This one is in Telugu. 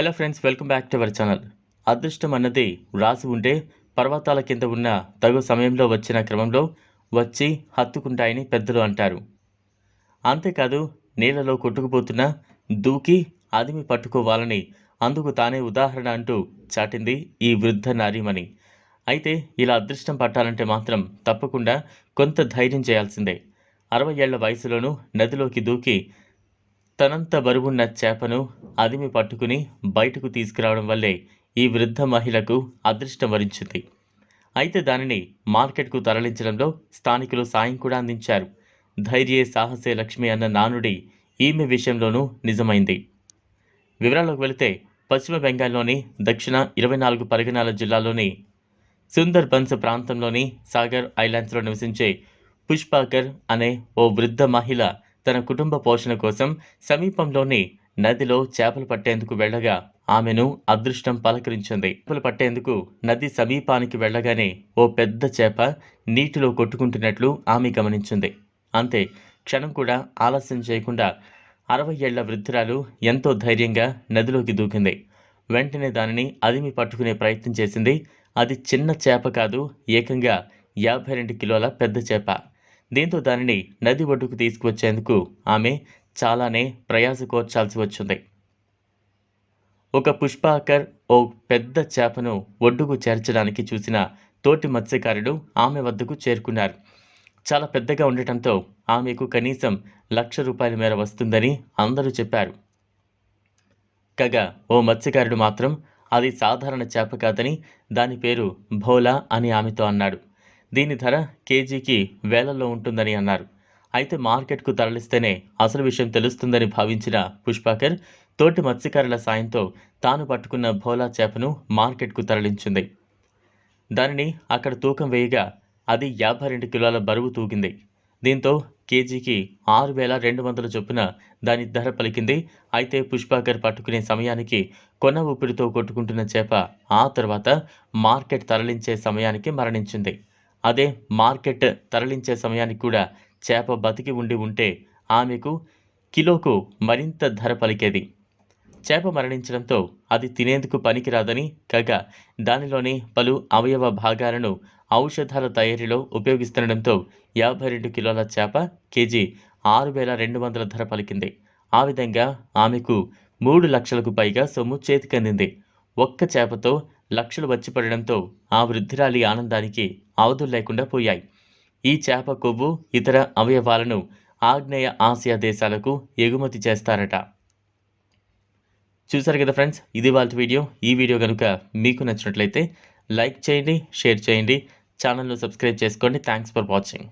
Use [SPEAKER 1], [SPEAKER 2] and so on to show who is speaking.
[SPEAKER 1] Hello friends welcome back to our channel అదృష్టం అన్నది రాసి ఉంటే పర్వతాల కింద ఉన్న తగు సమయంలో వచ్చిన క్రమంలో వచ్చి హత్తుకుంటాయని పెద్దలు అంటారు. అంతేకాదు నీళ్ళలో కొట్టుకుపోతున్న దూకి అదిమి పట్టుకోవాలని అందుకు తానే ఉదాహరణ అంటూ చాటింది ఈ వృద్ధ నారీమణి. అయితే ఇలా అదృష్టం పట్టాలంటే మాత్రం తప్పకుండా కొంత ధైర్యం చేయాల్సిందే. అరవై ఏళ్ళ వయసులోనూ నదిలోకి దూకి తనంత బరువున్న చేపను అదిమి పట్టుకుని బయటకు తీసుకురావడం వల్లే ఈ వృద్ధ మహిళకు అదృష్టం వరించింది. అయితే దానిని మార్కెట్కు తరలించడంలో స్థానికులు సాయం కూడా అందించారు. ధైర్యే సాహసే లక్ష్మి అన్న నానుడి ఈమె విషయంలోనూ నిజమైంది. వివరాల్లోకి వెళితే పశ్చిమ బెంగాల్లోని దక్షిణ ఇరవై నాలుగు పరిగణాల జిల్లాలోని సుందర్ బన్స్ ప్రాంతంలోని సాగర్ ఐలాండ్స్లో నివసించే పుష్పాకర్ అనే ఓ వృద్ధ మహిళ తన కుటుంబ పోషణ కోసం సమీపంలోని నదిలో చేపలు పట్టేందుకు వెళ్ళగా ఆమెను అదృష్టం పలకరించింది. చేపలు పట్టేందుకు నది సమీపానికి వెళ్ళగానే ఓ పెద్ద చేప నీటిలో కొట్టుకుంటున్నట్లు ఆమె గమనించింది. అంతే క్షణం కూడా ఆలస్యం చేయకుండా అరవై ఏళ్ళ వృద్ధురాలు ఎంతో ధైర్యంగా నదిలోకి దూకింది. వెంటనే దానిని అదిమి పట్టుకునే ప్రయత్నం చేసింది. అది చిన్న చేప కాదు ఏకంగా యాభై రెండు కిలోల పెద్ద చేప. దీంతో దానిని నది ఒడ్డుకు తీసుకువచ్చేందుకు ఆమె చాలానే ప్రయాస కోర్చాల్సి వచ్చింది. ఒక పుష్పాకర్ ఓ పెద్ద చేపను ఒడ్డుకు చేర్చడానికి చూసిన తోటి మత్స్యకారుడు ఆమె వద్దకు చేరుకున్నారు. చాలా పెద్దగా ఉండటంతో ఆమెకు కనీసం లక్ష రూపాయల మేర వస్తుందని అందరూ చెప్పారు. కాగా ఓ మత్స్యకారుడు మాత్రం అది సాధారణ చేప కాదని దాని పేరు భోలా అని ఆమెతో అన్నాడు. దీని ధర కేజీకి వేలల్లో ఉంటుందని అన్నారు. అయితే మార్కెట్కు తరలిస్తేనే అసలు విషయం తెలుస్తుందని భావించిన పుష్పాకర్ తోటి మత్స్యకారుల సాయంతో తాను పట్టుకున్న భోలా చేపను మార్కెట్కు తరలించింది. దానిని అక్కడ తూకం వేయగా అది యాభై రెండు కిలోల బరువు తూగింది. దీంతో కేజీకి ఆరు వేల రెండు వందల చొప్పున దాని ధర పలికింది. అయితే పుష్పాకర్ పట్టుకునే సమయానికి కొన ఊపిరితో కొట్టుకుంటున్న చేప ఆ తర్వాత మార్కెట్ తరలించే సమయానికి మరణించింది. అదే మార్కెట్ తరలించే సమయానికి కూడా చేప బతికి ఉండి ఉంటే ఆమెకు కిలోకు మరింత ధర పలికేది. చేప మరణించడంతో అది తినేందుకు పనికిరాదని కాగా దానిలోని పలు అవయవ భాగాలను ఔషధాల తయారీలో ఉపయోగిస్తుండటంతో యాభై రెండు కిలోల చేప కేజీ ఆరు వేల రెండు వందల ధర పలికింది. ఆ విధంగా ఆమెకు మూడు లక్షలకు పైగా సొమ్ము చేతికందింది. ఒక్క చేపతో లక్షలు వచ్చి పడడంతో ఆ వృద్ధిరాలి ఆనందానికి అవధులు లేకుండా పోయాయి. ఈ చేప కొవ్వు ఇతర అవయవాలను ఆగ్నేయ ఆసియా దేశాలకు ఎగుమతి చేస్తారట. చూసారు కదా ఫ్రెండ్స్ ఇది వాళ్ళ వీడియో. ఈ వీడియో కనుక మీకు నచ్చినట్లయితే లైక్ చేయండి షేర్ చేయండి. ఛానల్ను సబ్స్క్రైబ్ చేసుకోండి. Thanks for watching